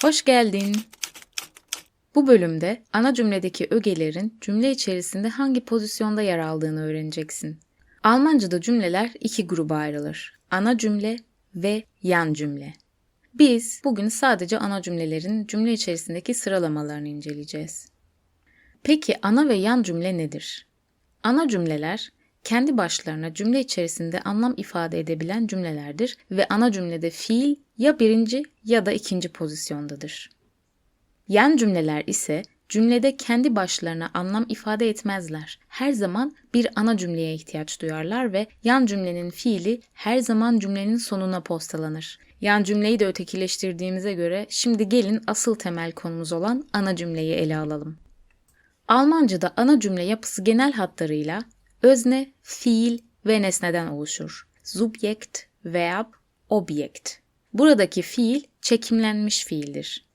Hoş geldin. Bu bölümde ana cümledeki ögelerin cümle içerisinde hangi pozisyonda yer aldığını öğreneceksin. Almanca'da cümleler iki gruba ayrılır. Ana cümle ve yan cümle. Biz bugün sadece ana cümlelerin cümle içerisindeki sıralamalarını inceleyeceğiz. Peki ana ve yan cümle nedir? Ana cümleler kendi başlarına cümle içerisinde anlam ifade edebilen cümlelerdir ve ana cümlede fiil ya birinci ya da ikinci pozisyondadır. Yan cümleler ise cümlede kendi başlarına anlam ifade etmezler. Her zaman bir ana cümleye ihtiyaç duyarlar ve yan cümlenin fiili her zaman cümlenin sonuna postalanır. Yan cümleyi de ötekileştirdiğimize göre şimdi gelin asıl temel konumuz olan ana cümleyi ele alalım. Almanca'da ana cümle yapısı genel hatlarıyla özne, fiil ve nesneden oluşur. Subjekt, verb, objekt. Buradaki fiil çekimlenmiş fiildir.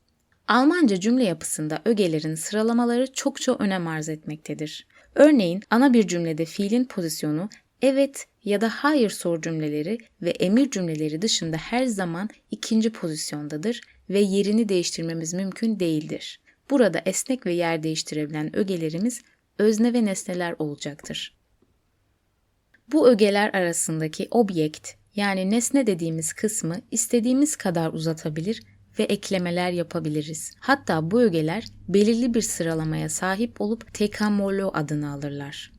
Almanca cümle yapısında ögelerin sıralamaları çokça önem arz etmektedir. Örneğin ana bir cümlede fiilin pozisyonu evet ya da hayır soru cümleleri ve emir cümleleri dışında her zaman ikinci pozisyondadır ve yerini değiştirmemiz mümkün değildir. Burada esnek ve yer değiştirebilen ögelerimiz özne ve nesneler olacaktır. Bu ögeler arasındaki objekt yani nesne dediğimiz kısmı istediğimiz kadar uzatabilir ve eklemeler yapabiliriz. Hatta bu ögeler belirli bir sıralamaya sahip olup tekamolo adını alırlar.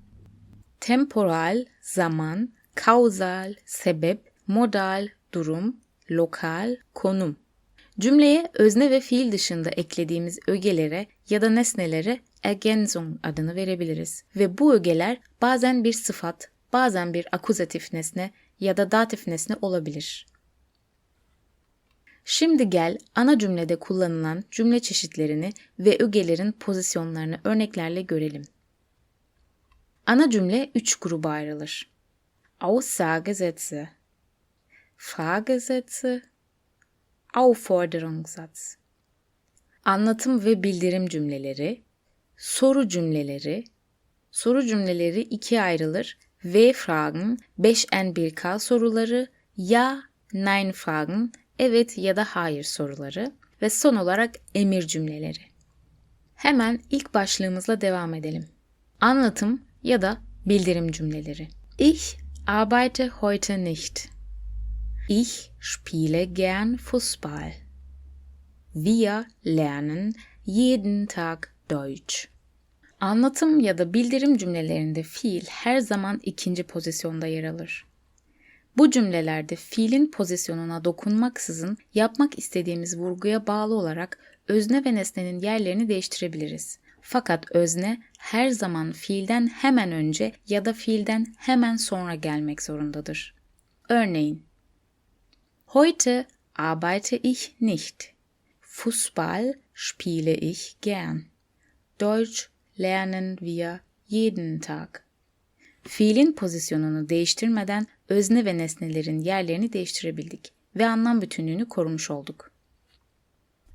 Temporal, zaman, kausal, sebep, modal, durum, lokal, konum. Cümleye özne ve fiil dışında eklediğimiz ögelere ya da nesnelere Ergänzung adını verebiliriz. Ve bu ögeler bazen bir sıfat, bazen bir akuzatif nesne ya da datif nesne olabilir. Şimdi gel ana cümlede kullanılan cümle çeşitlerini ve ögelerin pozisyonlarını örneklerle görelim. Ana cümle üç gruba ayrılır. Aussagesätze, Fragesätze, Aufforderungssatz. Anlatım ve bildirim cümleleri, soru cümleleri, soru cümleleri ikiye ayrılır. V-Fragen, 5N1K soruları, ya, nein Fragen, evet ya da hayır soruları ve son olarak emir cümleleri. Hemen ilk başlığımızla devam edelim. Anlatım ya da bildirim cümleleri. Ich arbeite heute nicht. Ich spiele gern Fußball. Wir lernen jeden Tag Deutsch. Anlatım ya da bildirim cümlelerinde fiil her zaman ikinci pozisyonda yer alır. Bu cümlelerde fiilin pozisyonuna dokunmaksızın yapmak istediğimiz vurguya bağlı olarak özne ve nesnenin yerlerini değiştirebiliriz. Fakat özne her zaman fiilden hemen önce ya da fiilden hemen sonra gelmek zorundadır. Örneğin Heute arbeite ich nicht. Fußball spiele ich gern. Deutsch lernen wir jeden Tag. Fiilin pozisyonunu değiştirmeden özne ve nesnelerin yerlerini değiştirebildik ve anlam bütünlüğünü korumuş olduk.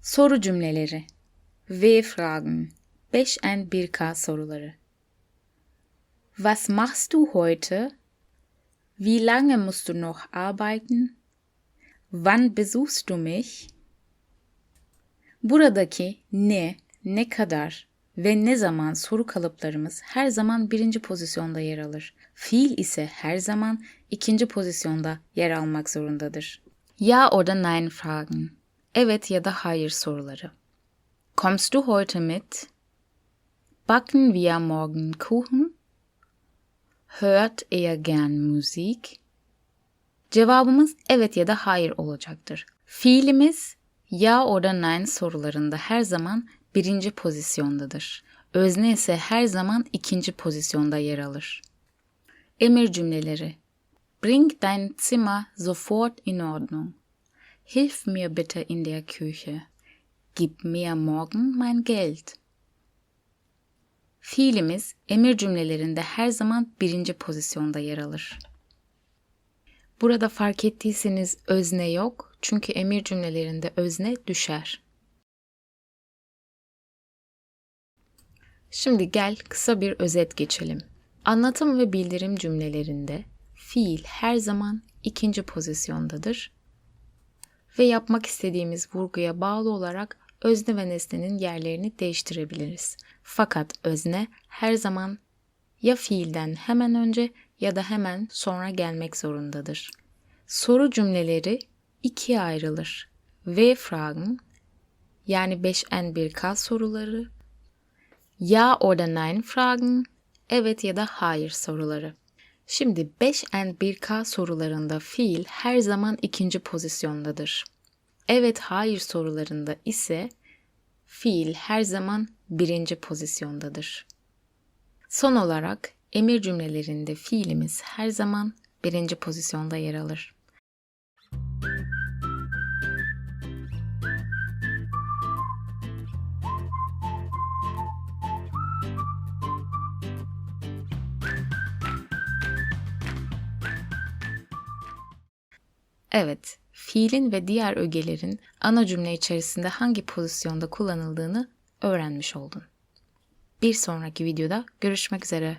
Soru cümleleri W-Fragen 5N1K soruları Was machst du heute? Wie lange musst du noch arbeiten? Wann besuchst du mich? Buradaki ne, ne kadar ve ne zaman soru kalıplarımız her zaman birinci pozisyonda yer alır. Fiil ise her zaman ikinci pozisyonda yer almak zorundadır. Ja oder nein Fragen. Evet ya da hayır soruları. Kommst du heute mit? Backen wir morgen Kuchen? Hört er gern Musik? Cevabımız evet ya da hayır olacaktır. Fiilimiz ya oder nein sorularında her zaman birinci pozisyondadır. Özne ise her zaman ikinci pozisyonda yer alır. Emir cümleleri Bring dein Zimmer sofort in Ordnung. Hilf mir bitte in der Küche. Gib mir morgen mein Geld. Fiilimiz emir cümlelerinde her zaman birinci pozisyonda yer alır. Burada fark ettiyseniz özne yok çünkü emir cümlelerinde özne düşer. Şimdi gel kısa bir özet geçelim. Anlatım ve bildirim cümlelerinde fiil her zaman ikinci pozisyondadır ve yapmak istediğimiz vurguya bağlı olarak özne ve nesnenin yerlerini değiştirebiliriz. Fakat özne her zaman ya fiilden hemen önce ya da hemen sonra gelmek zorundadır. Soru cümleleri ikiye ayrılır. V-Fragen yani 5 en 1 K soruları, Ja oder Nein Fragen, evet ya da hayır soruları. Şimdi 5 en 1 K sorularında fiil her zaman ikinci pozisyondadır. Evet hayır sorularında ise fiil her zaman birinci pozisyondadır. Son olarak emir cümlelerinde fiilimiz her zaman birinci pozisyonda yer alır. Evet, fiilin ve diğer ögelerin ana cümle içerisinde hangi pozisyonda kullanıldığını öğrenmiş oldun. Bir sonraki videoda görüşmek üzere.